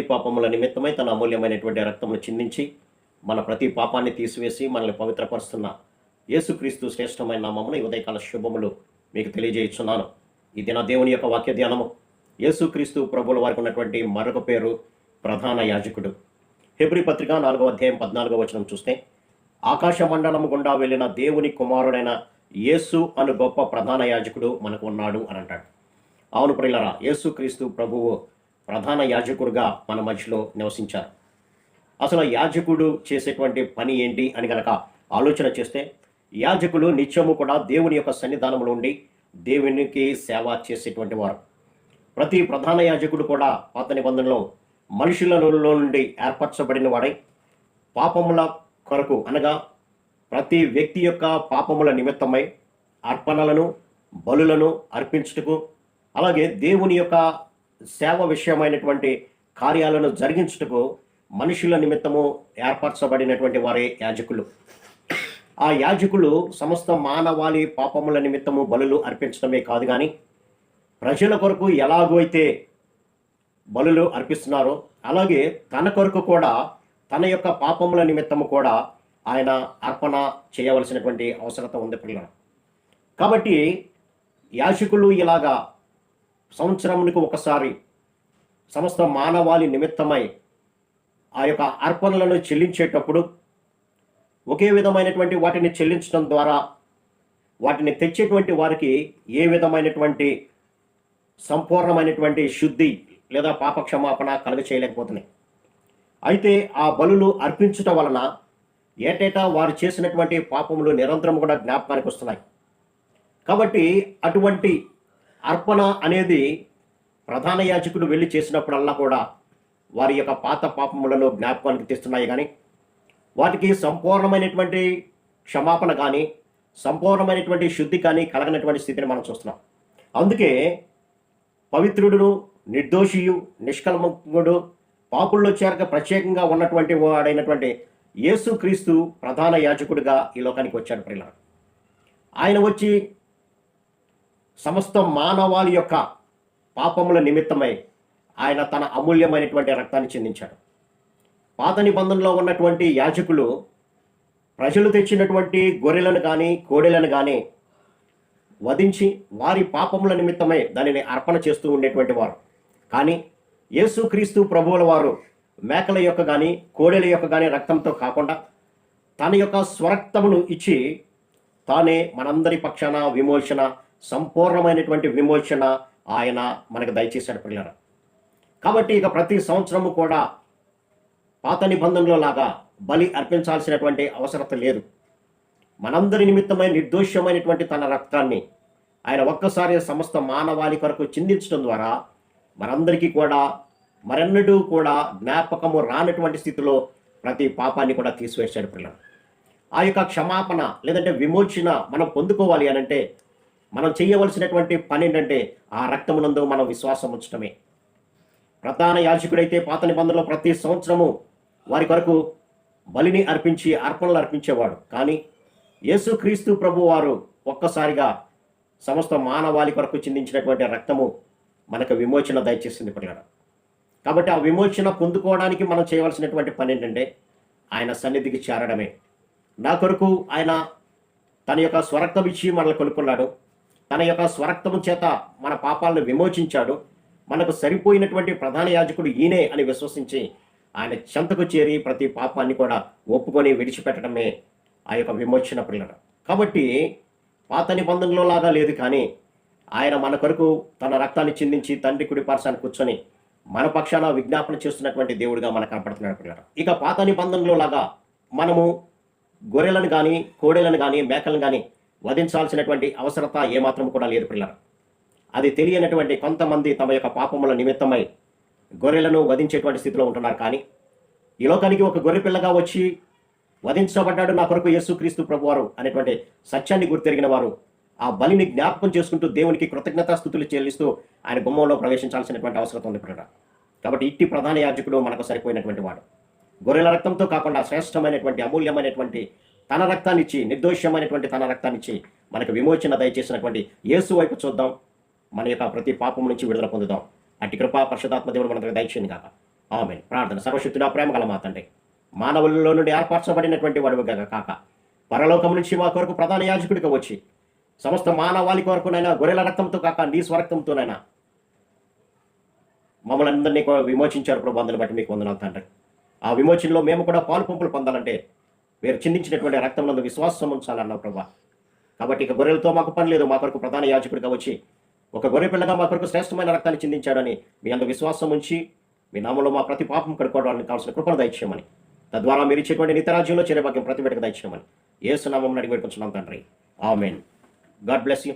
అందరి పాపముల నిమిత్తమై తన అమూల్యమైనటువంటి రక్తమును చిందించి మన ప్రతి పాపాన్ని తీసివేసి మనల్ని పవిత్రపరుస్తున్న యేసుక్రీస్తు శ్రేష్టమైన నామమున ఉదయకాల శుభములు మీకు తెలియజేయుచున్నాను. ఇది నా దేవుని యొక్క వాక్య ధ్యానము యేసుక్రీస్తు ప్రభుల వారికి ఉన్నటువంటి మరొక పేరు ప్రధాన యాజకుడు. హెబ్రి పత్రిక నాలుగవ అధ్యాయం పద్నాలుగో వచనం చూస్తే ఆకాశ మండలం గుండా వెళ్ళిన దేవుని కుమారుడైన యేసు అను గొప్ప ప్రధాన యాజకుడు మనకు ఉన్నాడు అని అంటాడు. అవును ప్రిల్లరా యేసుక్రీస్తు ప్రభువు ప్రధాన యాజకుడుగా మన మధ్యలో నివసించారు. అసలు యాజకుడు చేసేటువంటి పని ఏంటి అని గనక ఆలోచన చేస్తే యాజకులు నిత్యము కూడా దేవుని యొక్క సన్నిధానంలో ఉండి దేవునికి సేవ చేసేటువంటి వారు. ప్రతి ప్రధాన యాజకుడు కూడా పాత నిబంధనలో మనుషులలో నుండి ఏర్పరచబడిన వాడై పాపముల కొరకు అనగా ప్రతి వ్యక్తి యొక్క పాపముల నిమిత్తమై అర్పణలను బలులను అర్పించుటకు అలాగే దేవుని యొక్క సేవ విషయమైనటువంటి కార్యాలను జరిగించుటకు మనుషుల నిమిత్తము ఏర్పరచబడినటువంటి వారే యాజకులు. ఆ యాజకులు సమస్త మానవాళి పాపముల నిమిత్తము బలులు అర్పించడమే కాదు కానీ ప్రజల కొరకు ఎలాగో అయితే బలులు అర్పిస్తున్నారో అలాగే తన కొరకు కూడా తన యొక్క పాపముల నిమిత్తము కూడా ఆయన అర్పణ చేయవలసినటువంటి అవసరత ఉంది పిల్లలు. కాబట్టి యాజకులు ఇలాగా సంవత్సరమునికి ఒకసారి సమస్త మానవాళి నిమిత్తమై ఆ యొక్క అర్పణలను చెల్లించేటప్పుడు ఒకే విధమైనటువంటి వాటిని చెల్లించడం ద్వారా వాటిని తెచ్చేటువంటి వారికి ఏ విధమైనటువంటి సంపూర్ణమైనటువంటి శుద్ధి లేదా పాపక్షమాపణ కలుగ చేయలేకపోతున్నాయి అయితే ఆ బలులు అర్పించటం వలన ఏటేటా వారు చేసినటువంటి పాపములు నిరంతరం కూడా జ్ఞాపకానికి వస్తున్నాయి. కాబట్టి అటువంటి అర్పణ అనేది ప్రధాన యాజకుడు వెళ్ళి చేసినప్పుడల్లా కూడా వారి యొక్క పాత పాపములను జ్ఞాపకానికి తెస్తున్నాయి కానీ వాటికి సంపూర్ణమైనటువంటి క్షమాపణ కానీ సంపూర్ణమైనటువంటి శుద్ధి కానీ కలగనటువంటి స్థితిని మనం చూస్తున్నాం. అందుకే పవిత్రుడును నిర్దోషియు నిష్కల్మకుడు పాపుల్లో చేరక ప్రత్యేకంగా ఉన్నటువంటి వాడైనటువంటి యేసుక్రీస్తు ప్రధాన యాజకుడిగా ఈ లోకానికి వచ్చాడు. ప్రియుల ఆయన వచ్చి సమస్త మానవాళి యొక్క పాపముల నిమిత్తమై ఆయన తన అమూల్యమైనటువంటి రక్తాన్ని చెందించాడు. పాత నిబంధనలో ఉన్నటువంటి యాజకులు ప్రజలు తెచ్చినటువంటి గొర్రెలను కానీ కోడెలను కానీ వధించి వారి పాపముల నిమిత్తమై దానిని అర్పణ చేస్తూ ఉండేటువంటి వారు. కానీ యేసుక్రీస్తు ప్రభువుల వారు మేకల యొక్క కానీ కోడెల యొక్క కానీ రక్తంతో కాకుండా తన యొక్క స్వరక్తమును ఇచ్చి తానే మనందరి పక్షాన విమోచన సంపూర్ణమైనటువంటి విమోచన ఆయన మనకు దయచేశాడు పిల్లరా కాబట్టి ఇక ప్రతి సంవత్సరము కూడా పాత నిబంధనలో లాగా బలి అర్పించాల్సినటువంటి అవసరత లేదు. మనందరి నిమిత్తమైన నిర్దోషమైనటువంటి తన రక్తాన్ని ఆయన ఒక్కసారి సమస్త మానవాళి కొరకు చిందించడం ద్వారా మనందరికీ కూడా మరెన్నడూ కూడా జ్ఞాపకము రానటువంటి స్థితిలో ప్రతి పాపాన్ని కూడా తీసివేశాడు పిల్లలు ఆ యొక్క క్షమాపణ లేదంటే విమోచన మనం పొందుకోవాలి అనంటే మనం చేయవలసినటువంటి పని ఏంటంటే ఆ రక్తమునందు మనం విశ్వాసం ఉంచడమే ప్రధాన యాజకుడైతే పాత నిబంధనలో ప్రతి సంవత్సరము వారి కొరకు బలిని అర్పించి అర్పణలు అర్పించేవాడు. కానీ యేసుక్రీస్తు ప్రభు వారు ఒక్కసారిగా సమస్త మానవాళి కొరకు చిందించినటువంటి రక్తము మనకు విమోచన దయచేసింది పిల్లడు కాబట్టి ఆ విమోచన పొందుకోవడానికి మనం చేయవలసినటువంటి పని ఏంటంటే ఆయన సన్నిధికి చేరడమే. నా కొరకు ఆయన తన యొక్క స్వరక్తం ఇచ్చి మనల్ని కొనుక్కున్నాడు. తన యొక్క స్వరక్తము చేత మన పాపాలను విమోచించాడు. మనకు సరిపోయినటువంటి ప్రధాన యాజకుడు ఈయనే అని విశ్వసించి ఆయన చెంతకు చేరి ప్రతి పాపాన్ని కూడా ఒప్పుకొని విడిచిపెట్టడమే ఆ యొక్క విమోచన పిల్లడు కాబట్టి పాత నిబంధనలో లాగా లేదు కానీ ఆయన మన కొరకు తన రక్తాన్ని చిందించి తండ్రి కుడి పార్శాన్ని కూర్చొని మన పక్షాన విజ్ఞాపన చేస్తున్నటువంటి దేవుడిగా మనకు కనపడుతున్నాడు పిల్లడు ఇక పాత నిబంధనలో లాగా మనము గొర్రెలను కానీ కోడెలను కానీ మేకలను కానీ వధించాల్సినటువంటి అవసరత ఏమాత్రం కూడా లేదు పిల్లలు. అది తెలియనటువంటి కొంతమంది తమ యొక్క పాపముల నిమిత్తమై గొర్రెలను వధించేటువంటి స్థితిలో ఉంటున్నారు. కానీ ఈ లోకానికి ఒక గొర్రె పిల్లగా వచ్చి వధించబడ్డాడు నా కొరకు యేసుక్రీస్తు ప్రభువారు అనేటువంటి సత్యాన్ని గుర్తెరిగిన వారు ఆ బలిని జ్ఞాపకం చేసుకుంటూ దేవునికి కృతజ్ఞతాస్థుతులు చెల్లిస్తూ ఆయన గుమ్మంలో ప్రవేశించాల్సినటువంటి అవసరం ఉంది పిల్లల కాబట్టి ఇట్టి ప్రధాన యాజకుడు మనకు సరిపోయినటువంటి వాడు. గొర్రెల రక్తంతో కాకుండా శ్రేష్టమైనటువంటి అమూల్యమైనటువంటి తన రక్తాన్ని ఇచ్చి నిర్దోషమైనటువంటి తన రక్తాన్ని ఇచ్చి మనకు విమోచన దయచేసినటువంటి యేసు వైపు చూద్దాం. మన యొక్క ప్రతి పాపం నుంచి విడుదల పొందుదాం. అట్టి కృపా పరిశుధాత్మ దేవుడు మనకు దయచేయండి కాక ఆమె ప్రార్థన సర్వశక్తుడా ప్రేమ గల మాతండి మానవులలో నుండి ఏర్పరచబడినటువంటి వాడు కాక పరలోకం నుంచి మా కొరకు ప్రధాన యాజకుడిగా వచ్చి సమస్త మానవాళి కొరకునైనా గొర్రెల రక్తంతో కాక నీ స్వరక్తంతోనైనా మమ్మల్ని అందరినీ విమోచించారు ప్రభు. అందుని బట్టి మీకు వందనాలు తండ్రి. ఆ విమోచనలో మేము కూడా పాలు పంపులు పొందాలంటే మీరు చిందించినటువంటి రక్తంలో విశ్వాసం ఉంచాలన్నావు ప్రభా. కాబట్టి ఇక గొర్రెలతో మాకు పని లేదు మా కొరకు ప్రధాన యాజకుడిగా వచ్చి ఒక గొర్రె పిల్లగా మా కొరకు శ్రేష్టమైన రక్తాన్ని చిందించాడని మీ అందు విశ్వాసం ఉంచి మీ నామంలో మా ప్రతి పాపం కడుక్కోవడానికి కావాల్సిన కృపను దయచేయమని. తద్వారా మీరు ఇచ్చేటువంటి నిత్యరాజ్యంలో చేరే భాగ్యం ప్రతి బిడ్డకు దయచేయమని. ఏసునామం అడిగి పెట్టుకుంటున్నాం తండ్రి. ఆమెన్. God bless you.